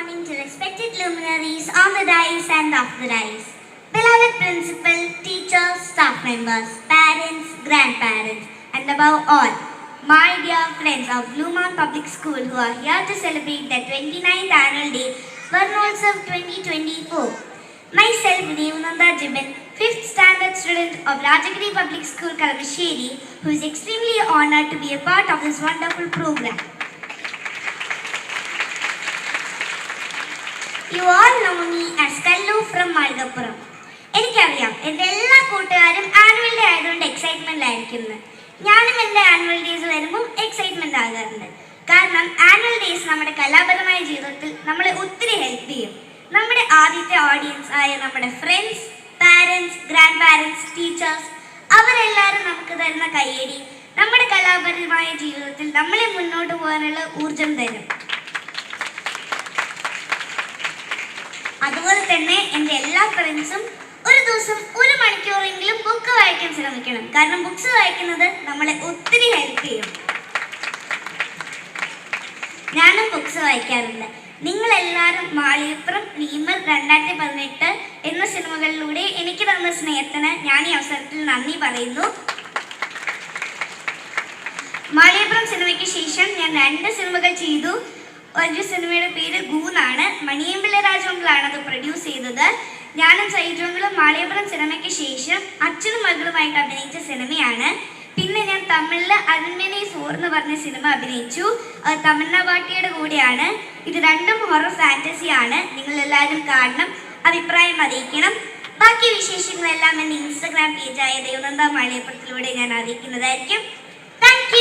morning to respected luminaries on the dais and off the dais. Beloved principal, teachers, staff members, parents, grandparents, and above all, my dear friends of Blue Mount Public School who are here to celebrate the 29th annual day Varnotsav 2024. Myself, Devnanda Jibin, 5th standard student of Rajagiri Public School, Kalamasheri, who is extremely honored to be a part of this wonderful program. You all know me as Kallu from Malgappuram. എനിക്കറിയാം എന്റെ എല്ലാ കൂട്ടുകാരും annual day ആയതുകൊണ്ട് excitement ആയിരിക്കുന്നത് ഞാനും എന്റെ annual days വരുമ്പോൾ excitement ആകാറുണ്ട്. കാരണം ആനുവൽ ഡേയ്സ് നമ്മുടെ കലാപരമായ ജീവിതത്തിൽ നമ്മളെ ഒത്തിരി ഹെൽപ്പ് ചെയ്യും. നമ്മുടെ ആദ്യത്തെ ഓഡിയൻസ് ആയ നമ്മുടെ friends parents grandparents teachers അവരെല്ലാവരും നമുക്ക് തരുന്ന കയ്യടി നമ്മുടെ കലാപരമായ ജീവിതത്തിൽ നമ്മളെ മുന്നോട്ട് പോകാനുള്ള ഊർജം തരും. അതുപോലെ തന്നെ എന്റെ എല്ലാ ഫ്രണ്ട്സും ഒരു ദിവസം ഒരു മണിക്കൂറെങ്കിലും ബുക്ക് വായിക്കാൻ ശ്രമിക്കണം. കാരണം ബുക്ക്സ് വായിക്കുന്നത് നമ്മളെ ഒത്തിരി ഹെൽപ്പ് ചെയ്യും. ഞാനും ബുക്ക്സ് വായിക്കാറുണ്ട്. നിങ്ങളെല്ലാവരും മാളിയപ്പുറം ഭീമർ രണ്ടായിരത്തി പതിനെട്ട് എന്ന സിനിമകളിലൂടെ എനിക്ക് തന്ന സ്നേഹത്തിന് ഞാൻ ഈ അവസരത്തിൽ നന്ദി പറയുന്നു. മാളികപ്പുറം സിനിമയ്ക്ക് ശേഷം ഞാൻ രണ്ട് സിനിമകൾ ചെയ്തു. ഒരു സിനിമയുടെ പേര് ഗൂന്നാണ്. മണിയമ്പിള്ള രാജമംഗളാണ് അത് പ്രൊഡ്യൂസ് ചെയ്തത്. ഞാനും സൈജോങ്ങളും മാളികപ്പുറം സിനിമയ്ക്ക് ശേഷം അച്ഛനും മകളുമായിട്ട് അഭിനയിച്ച സിനിമയാണ് പിന്നെ ഞാൻ തമിഴിൽ അരുൺമനെ സോർ എന്ന് പറഞ്ഞ സിനിമ അഭിനയിച്ചു. തമന്ന പാട്ടിയുടെ കൂടെയാണ്. ഇത് രണ്ടും ഹൊറർ ഫാന്റസിയാണ് നിങ്ങൾ എല്ലാവരും കാണണം അഭിപ്രായം അറിയിക്കണം. ബാക്കി വിശേഷങ്ങളെല്ലാം എന്റെ ഇൻസ്റ്റഗ്രാം പേജായ ദേവനന്ദ മാളിയപ്പുറത്തിലൂടെ ഞാൻ അറിയിക്കുന്നതായിരിക്കും. താങ്ക്